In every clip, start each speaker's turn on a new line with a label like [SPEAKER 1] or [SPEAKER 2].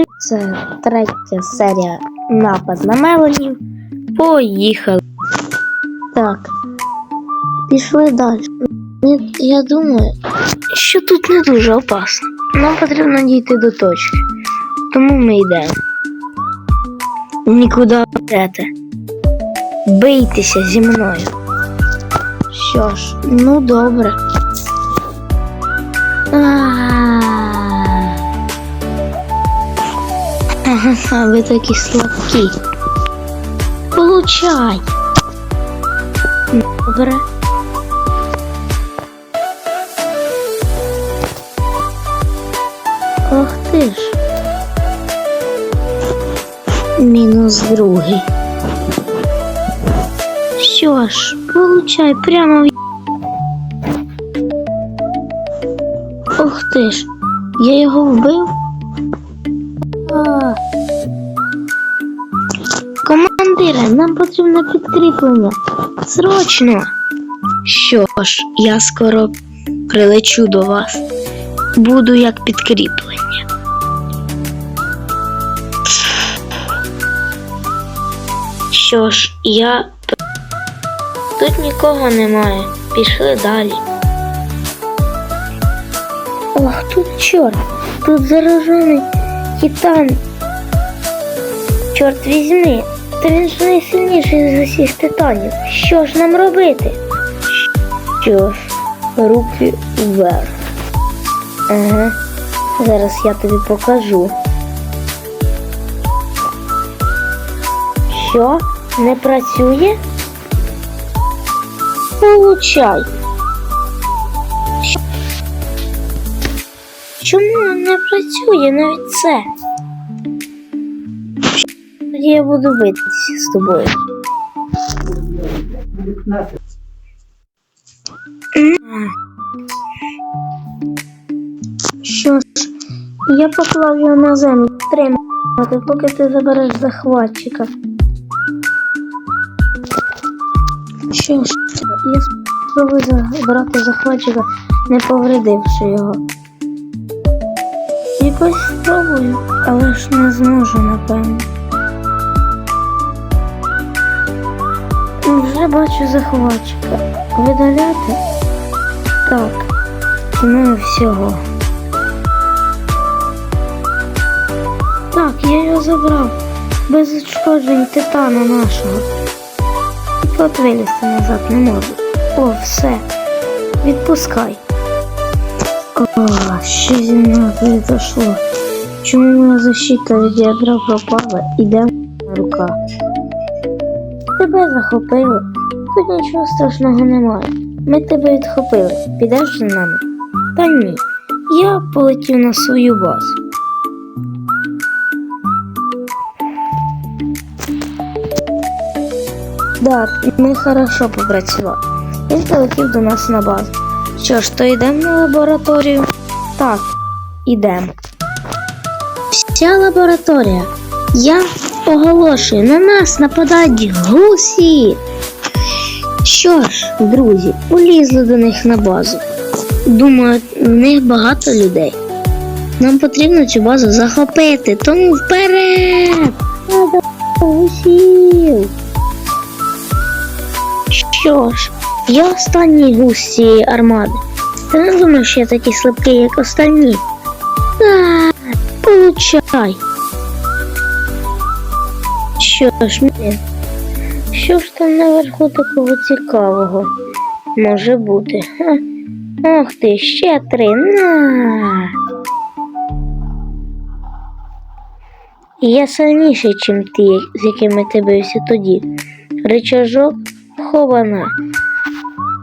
[SPEAKER 1] Привіт, це третя серія напад на Меланів. Поїхали. Так. Пішли далі. Я, думаю, що тут не дуже опасно. Нам потрібно дійти до точки. Тому ми йдемо. Нікуди йдете. Бийтеся зі мною. Що ж, ну добре. А-а-а. Ага, ви такі слабкі. Получай. Добре. Ох ти ж. Мінус другий. Що ж, получай прямо в. Ох ти ж, я його вбив. А. Командире, нам потрібно підкріплення. Срочно. Що ж, я скоро прилечу до вас. Буду як підкріплення. Що ж, я. Тут нікого немає. Пішли далі. Ох, тут чорт. Тут заражений титан. Чорт візьми, та він ж найсильніший з усіх титанів. Що ж нам робити? Що ж, руки вверх. Ага, зараз я тобі покажу. Що? Не працює? Получай. Чому не працює навіть це? Я буду битися з тобою. Що ж, я поклав його на землю тримати, поки ти забереш захватчика. Що ж, я спробую забрати захватчика, не повредивши його. Якось спробую, але ж не зможу, напевно. Вже бачу захватчика. Видаляти? Так. Ну і всього. Так, я його забрав. Без ушкоджень титана нашого. От вилізти назад не можу. О, все. Відпускай. О, що зі мною произошло? Чому моя защита від ядра пропала? Іде на руках. Тебе захопили. Тут нічого страшного немає. Ми тебе відхопили. Підеш з нами? Та ні. Я полетів на свою базу. Да, ми хорошо попрацювали. Він полетів до нас на базу. Що ж, то йдемо на лабораторію? Так, ідемо. Вся лабораторія. Я оголошую, на нас нападають гусі. Що ж, друзі, полізли до них на базу. Думаю, в них багато людей. Нам потрібно цю базу захопити, тому вперед! Гусів. Що ж, я останній гусь цієї армади. Ти не думаєш, що я такий слабкий, як останні? А, получай. Що ж, блін, що ж там наверху такого цікавого може бути? Ха. Ох ти, ще три. На. Я сильніший, ніж ті, з якими ти бився тоді. Ричажок хована.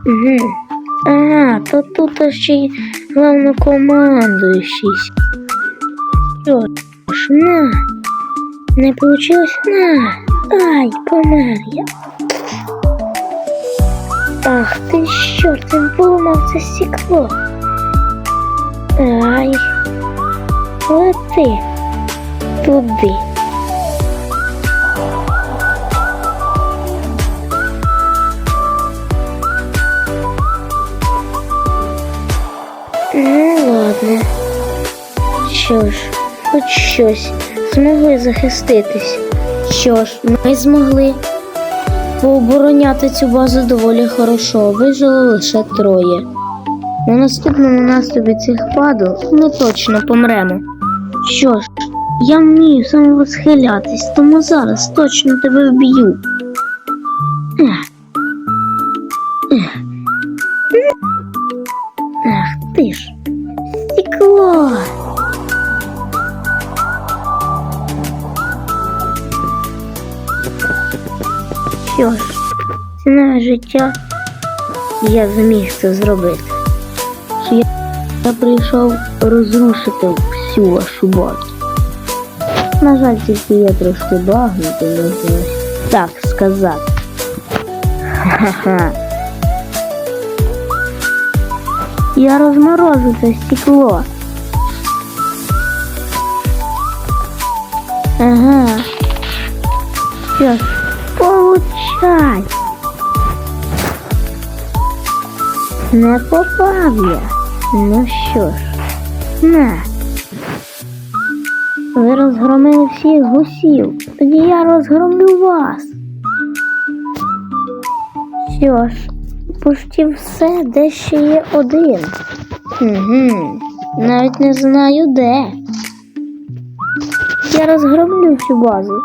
[SPEAKER 1] Угу. А, то тут ще й главнокомандуючий. Що ж, на. Не получилось? На. Ай, помер я. Ах ти що, ти поламав це стекло. Ай. Лети туди. Ну ладно. Що ж, хоч щось змогли захиститись. Що ж, ми змогли пообороняти цю базу доволі хорошо. Вижило лише троє. На наступному наступі цих падал ми точно помремо. Що ж, я вмію самовосхилятись, тому зараз точно тебе вб'ю. Ех. Життя я зміг це зробити. Я, прийшов розрушити всю вашу базу. На жаль, тільки я трошки багнути можна так сказати. Ха-ха. Я розморозив це стекло. Ага. Ж, получай. Не попав я. Ну що ж, на. Ви розгромили всіх гусів. Тоді я розгромлю вас. Що ж, почти все, де ще є один. Угу. Навіть не знаю де. Я розгромлю всю базу.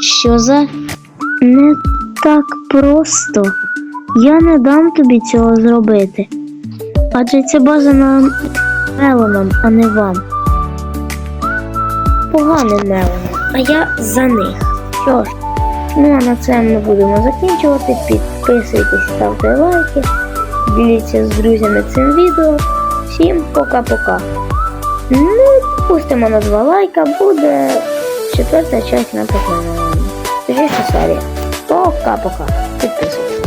[SPEAKER 1] Що за не так просто. Я не дам тобі цього зробити. Адже ця база нам мелоном, а не вам. Поганим мелоном, а я за них. Що ж, ну а на ми будемо закінчувати. Підписуйтесь, ставте лайки, діліться з друзями цим відео. Всім пока-пока. Ну, пустимо на два лайка, буде четверта часть на. Точніше серія. Пока-пока. Підписуйтесь.